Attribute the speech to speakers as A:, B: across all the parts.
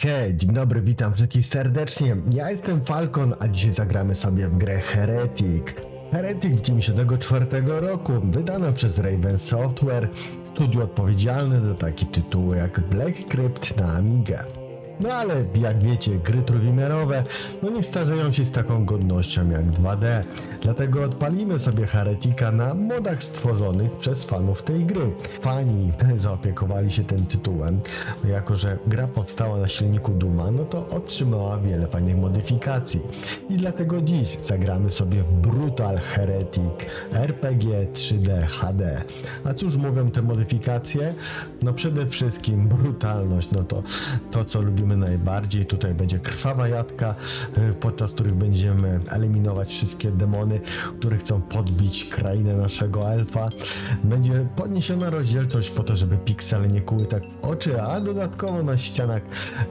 A: hej, dzień dobry, witam wszystkich serdecznie. Ja jestem Falcon, a dzisiaj zagramy sobie w grę Heretic. Heretic z 94 roku, wydana przez Raven Software, studio odpowiedzialne za takie tytuły jak Black Crypt na Amigę. No ale jak wiecie, gry trójwymiarowe no nie starzeją się z taką godnością jak 2D. Dlatego odpalimy sobie Heretika na modach stworzonych przez fanów tej gry. Fani zaopiekowali się tym tytułem, jako że gra powstała na silniku Duma, no to otrzymała wiele fajnych modyfikacji. I dlatego dziś zagramy sobie w Brutal Heretic RPG 3D HD. A cóż mówią te modyfikacje? No przede wszystkim brutalność, no to to co lubimy najbardziej. Tutaj będzie krwawa jadka, y, podczas których będziemy eliminować wszystkie demony, które chcą podbić krainę naszego elfa. Będzie podniesiona rozdzielczość po to, żeby piksele nie kuły tak w oczy, a dodatkowo na ścianach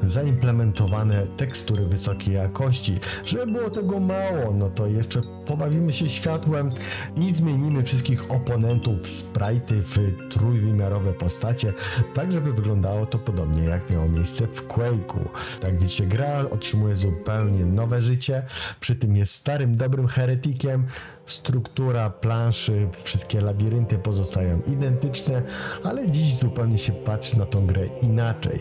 A: zaimplementowane tekstury wysokiej jakości. Żeby było tego mało, no to jeszcze pobawimy się światłem i zmienimy wszystkich oponentów w sprite'y w trójwymiarowe postacie, tak żeby wyglądało to podobnie jak miało miejsce w Quake'u. Tak widzicie, gra otrzymuje zupełnie nowe życie, przy tym jest starym, dobrym heretikiem, struktura planszy, wszystkie labirynty pozostają identyczne, ale dziś zupełnie się patrzy na tą grę inaczej.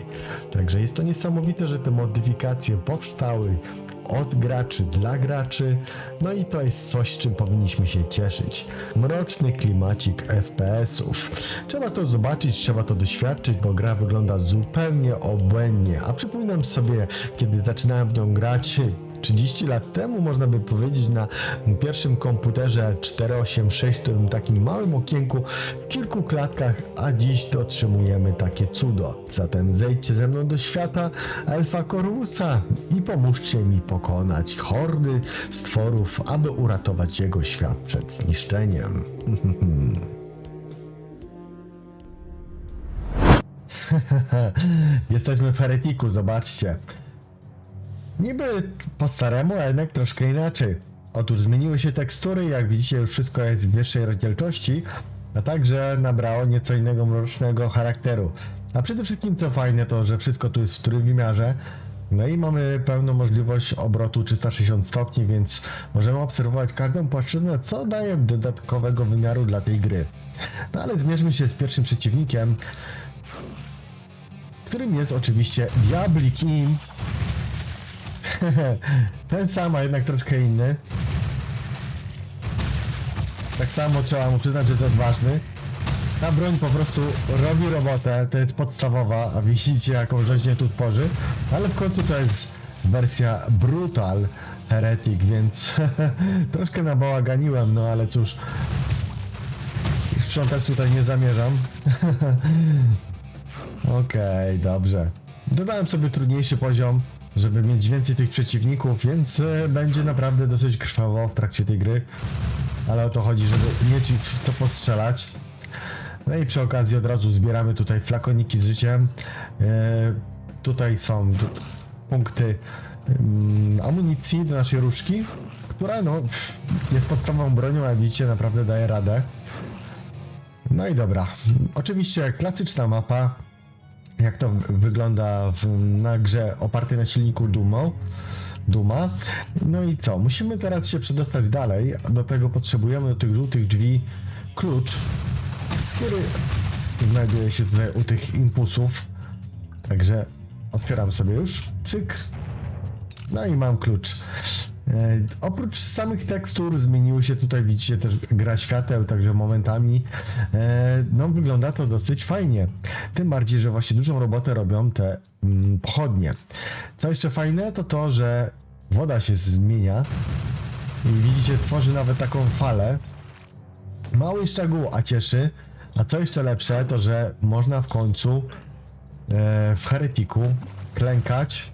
A: Także jest to niesamowite, że te modyfikacje powstały od graczy dla graczy, no i to jest coś, czym powinniśmy się cieszyć. Mroczny klimacik FPS-ów. Trzeba to zobaczyć, trzeba to doświadczyć, bo gra wygląda zupełnie obłędnie. A przypominam sobie, kiedy zaczynałem w nią grać, 30 lat temu, można by powiedzieć, na pierwszym komputerze 486, w którym takim małym okienku w kilku klatkach, a dziś otrzymujemy takie cudo. Zatem zejdźcie ze mną do świata Elfa Corvusa i pomóżcie mi pokonać hordy stworów, aby uratować jego świat przed zniszczeniem. Jesteśmy w heretiku, zobaczcie. Niby po staremu, a jednak troszkę inaczej. Otóż zmieniły się tekstury, jak widzicie już wszystko jest w wyższej rozdzielczości, a także nabrało nieco innego mrocznego charakteru. A przede wszystkim co fajne to, że wszystko tu jest w trójwymiarze, no i mamy pełną możliwość obrotu 360 stopni, więc możemy obserwować każdą płaszczyznę, co daje dodatkowego wymiaru dla tej gry. No ale zmierzmy się z pierwszym przeciwnikiem, którym jest oczywiście Diabli Kim, ten sam, a jednak troszkę inny. Tak samo trzeba mu przyznać, że jest odważny. Ta broń po prostu robi robotę, to jest podstawowa, a widzicie jaką rzeźnię tu tworzy. Ale w końcu to jest wersja Brutal Heretic, więc troszkę nabałaganiłem, no ale cóż. Sprzątać tutaj nie zamierzam. Okej, dobrze. Dodałem sobie trudniejszy poziom, żeby mieć więcej tych przeciwników, więc e, będzie naprawdę dosyć krwawo w trakcie tej gry. Ale o to chodzi, żeby mieć w to postrzelać. No i przy okazji od razu zbieramy tutaj flakoniki z życiem. E, tutaj są punkty mm, amunicji do naszej różki, która no jest podstawową bronią, jak widzicie naprawdę daje radę. No i dobra. Oczywiście klasyczna mapa, jak to wygląda w, na grze opartej na silniku Dumą. Duma. No i co? Musimy teraz się przedostać dalej. Do tego potrzebujemy do tych żółtych drzwi klucz, który znajduje się tutaj u tych impulsów. Także otwieram sobie już. Cyk. No i mam klucz. E, oprócz samych tekstur zmieniły się tutaj, widzicie też gra świateł, także momentami e, no wygląda to dosyć fajnie. Tym bardziej, że właśnie dużą robotę robią te mm, pochodnie. Co jeszcze fajne to to, że woda się zmienia i widzicie tworzy nawet taką falę. Mały szczegół, a cieszy. A co jeszcze lepsze, to że można w końcu e, w heretiku klękać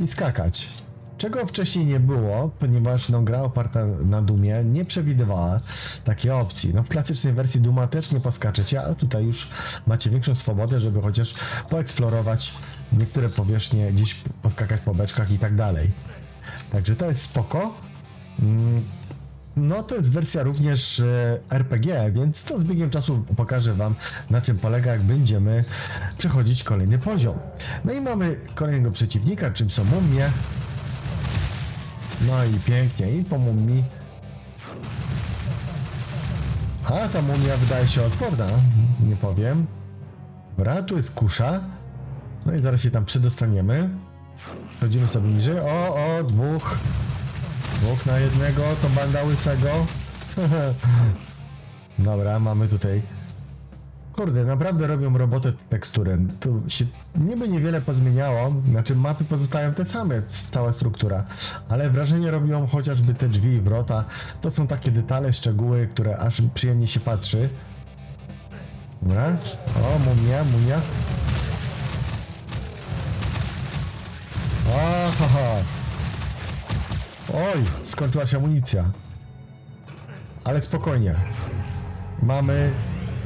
A: i skakać. Czego wcześniej nie było, ponieważ no, gra oparta na Dumie nie przewidywała takiej opcji. No, w klasycznej wersji Duma też nie poskaczecie, a tutaj już macie większą swobodę, żeby chociaż poeksplorować niektóre powierzchnie, gdzieś poskakać po beczkach i tak dalej. Także to jest spoko. Mm, No to jest wersja również e, RPG, więc to z biegiem czasu pokażę wam na czym polega, jak będziemy przechodzić kolejny poziom. No i mamy kolejnego przeciwnika, czym są mumie. No i pięknie, i po mumii. A ta mumia wydaje się odporna, nie powiem. Dobra, tu jest kusza. No i zaraz się tam przedostaniemy. Schodzimy sobie niżej. O, o, dwóch. Dwóch na jednego, to banda łysego. Dobra, mamy tutaj. Kurde, naprawdę robią robotę tekstury. Tu się niby niewiele pozmieniało, znaczy mapy pozostają te same, cała struktura, ale wrażenie robią chociażby te drzwi i wrota. To są takie detale, szczegóły, które aż przyjemnie się patrzy. Dobra, o, mumia, mumia. Aha, Oj, skończyła się amunicja. Ale spokojnie. Mamy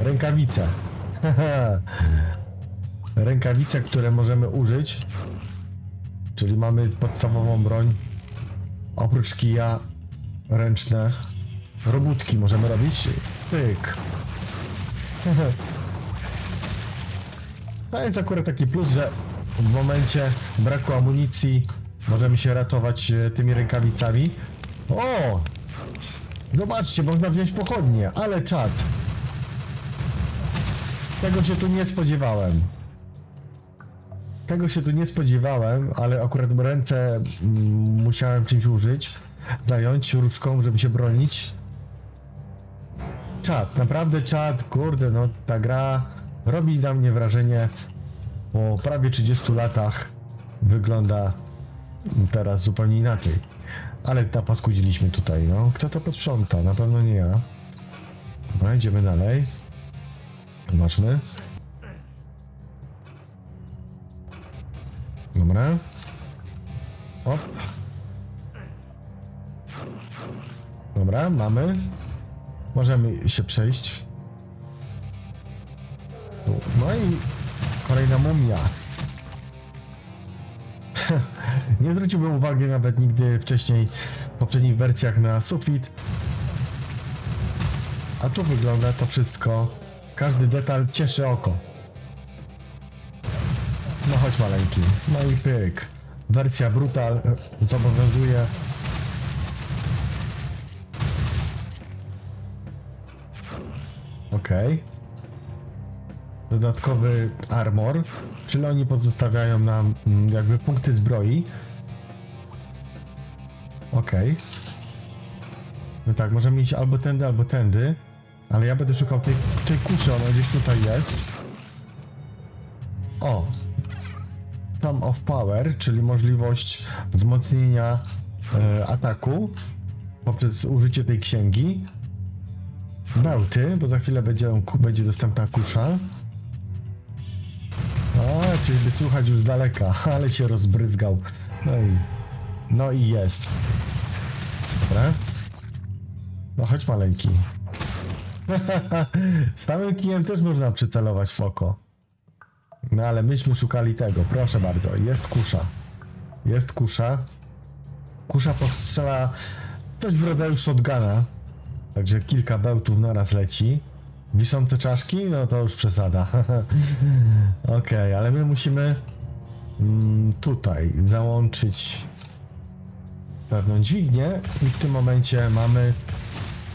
A: rękawice. rękawice, które możemy użyć. Czyli mamy podstawową broń. Oprócz kija ręczne. Robótki możemy robić. Tyk. To jest akurat taki plus, że w momencie braku amunicji możemy się ratować e, tymi rękawicami. O! Zobaczcie, można wziąć pochodnie, ale czad. Tego się tu nie spodziewałem. Tego się tu nie spodziewałem, ale akurat ręce mm, musiałem czymś użyć. Zająć różką, żeby się bronić. Czad, naprawdę czad, kurde, no ta gra robi na mnie wrażenie po prawie 30 latach wygląda teraz zupełnie inaczej. Ale napaskudziliśmy tutaj, no. Kto to posprząta? Na pewno nie ja. Dobra, idziemy dalej. Zobaczmy. Dobra. Op. Dobra, mamy. Możemy się przejść. No i kolejna mumia. Nie zwróciłbym uwagi nawet nigdy wcześniej w poprzednich wersjach na sufit. A tu wygląda to wszystko. Każdy detal cieszy oko. No chodź maleńki. No i pyk. Wersja brutal zobowiązuje. Okej. Dodatkowy armor, czyli oni pozostawiają nam mm, jakby punkty zbroi. Okej. No tak, możemy iść albo tędy, albo tędy. Ale ja będę szukał tej, tej kuszy, ona gdzieś tutaj jest. O! Tom of Power, czyli możliwość wzmocnienia e, ataku poprzez użycie tej księgi. Bełty, bo za chwilę będzie, będzie dostępna kusza. O, czyli by słuchać już z daleka, ale się rozbryzgał. No i, no i jest. Dobra. No chodź maleńki. Z samym kijem też można przycelować w oko. No ale myśmy szukali tego, proszę bardzo. Jest kusza. Jest kusza. Kusza postrzela coś w rodzaju shotguna. Także kilka bełtów naraz leci. Wiszące czaszki? No to już przesada. Okej, ale my musimy mm, tutaj załączyć pewną dźwignię i w tym momencie mamy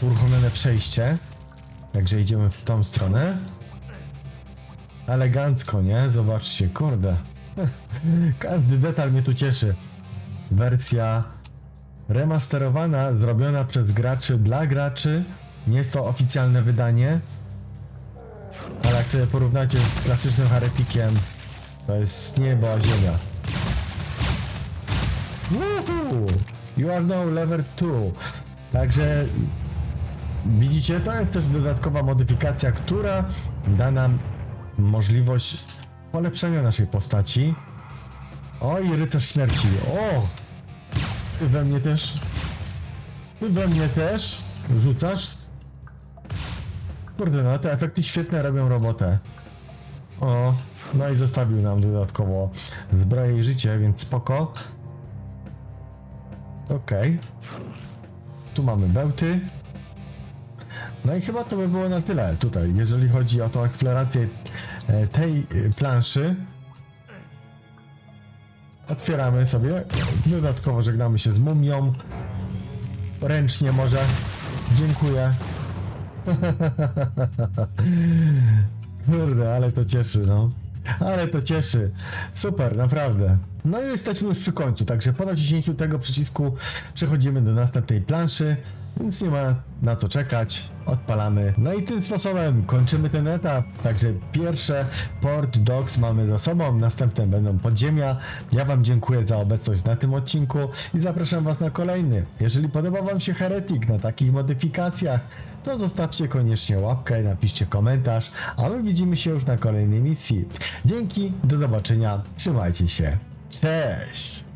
A: uruchomione przejście. Także idziemy w tą stronę. Elegancko, nie? Zobaczcie, kurde. Każdy detal mnie tu cieszy. Wersja remasterowana, zrobiona przez graczy dla graczy. Nie jest to oficjalne wydanie. Ale jak sobie porównacie z klasycznym Heretikiem, to jest niebo a ziemia. Woohoo! You are now level 2. Także widzicie, to jest też dodatkowa modyfikacja, która da nam możliwość polepszenia naszej postaci. O i rycerz śmierci. O! Ty we mnie też. Ty we mnie też. Rzucasz. Kurde, no te efekty świetne robią robotę. O, no i zostawił nam dodatkowo zbroję i życie, więc spoko. Okej. Tu mamy bełty. No i chyba to by było na tyle tutaj, jeżeli chodzi o tą eksplorację e, tej e, planszy. Otwieramy sobie. Dodatkowo żegnamy się z mumią. Ręcznie może. Dziękuję. Kurde, ale to cieszy, no. Ale to cieszy. Super, naprawdę. No i jesteśmy już przy końcu, także po naciśnięciu tego przycisku przechodzimy do następnej planszy, więc nie ma na co czekać. Odpalamy. No i tym sposobem kończymy ten etap. Także pierwsze Port Dogs mamy za sobą, następne będą podziemia. Ja Wam dziękuję za obecność na tym odcinku i zapraszam Was na kolejny. Jeżeli podoba Wam się Heretic na takich modyfikacjach, to zostawcie koniecznie łapkę, napiszcie komentarz, a my widzimy się już na kolejnej misji. Dzięki, do zobaczenia, trzymajcie się, cześć!